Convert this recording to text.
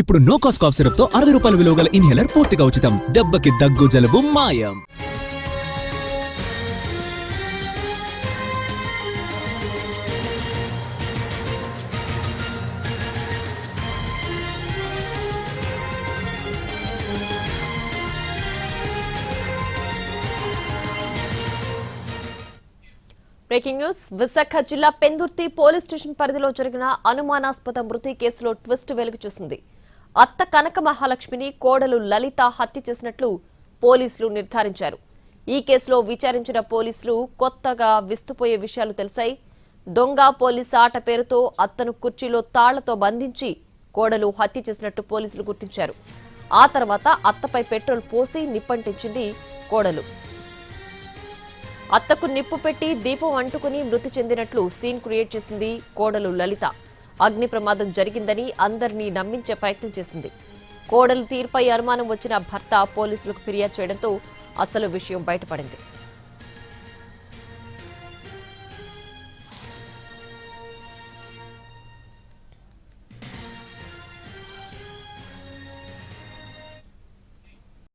ఇప్పుడు no cost cough సిరప్తో అరవై రూపాయల విలువ గల ఇన్హేలర్ పూర్తిగా ఉచితం. దెబ్బకి దగ్గు జలుబు మాయం. బ్రేకింగ్ న్యూస్ విశాఖ జిల్లా పెందుర్తి పోలీస్ స్టేషన్ పరిధిలో జరిగిన అనుమానాస్పద మృతి కేసులో ట్విస్ట్ వెలుగు చూసింది. అత్త కనక మహాలక్ష్మిని కోడలు లలిత హత్య చేసినట్లు పోలీసులు నిర్ధారించారు. ఈ కేసులో విచారించిన పోలీసులు కొత్తగా విస్తుపోయే విషయాలు తెలిసాయి. దొంగ పోలీస్ ఆట పేరుతో అత్తను కుర్చీలో తాళ్ళతో బంధించి కోడలు హత్య చేసినట్టు పోలీసులు గుర్తించారు. ఆ తర్వాత అత్తపై పెట్రోల్ పోసి నిప్పంటించింది కోడలు. అత్తకు నిప్పు పెట్టి దీపం అంటుకుని మృతి చెందినట్లు సీన్ క్రియేట్ చేసింది కోడలు లలిత. అగ్ని ప్రమాదం జరిగిందని అందరినీ నమ్మించే ప్రయత్నం చేసింది. కోడలు తీరుపై అనుమానం వచ్చిన భర్త పోలీసులకు ఫిర్యాదు చేయడంతో అసలు విషయం బయటపడింది.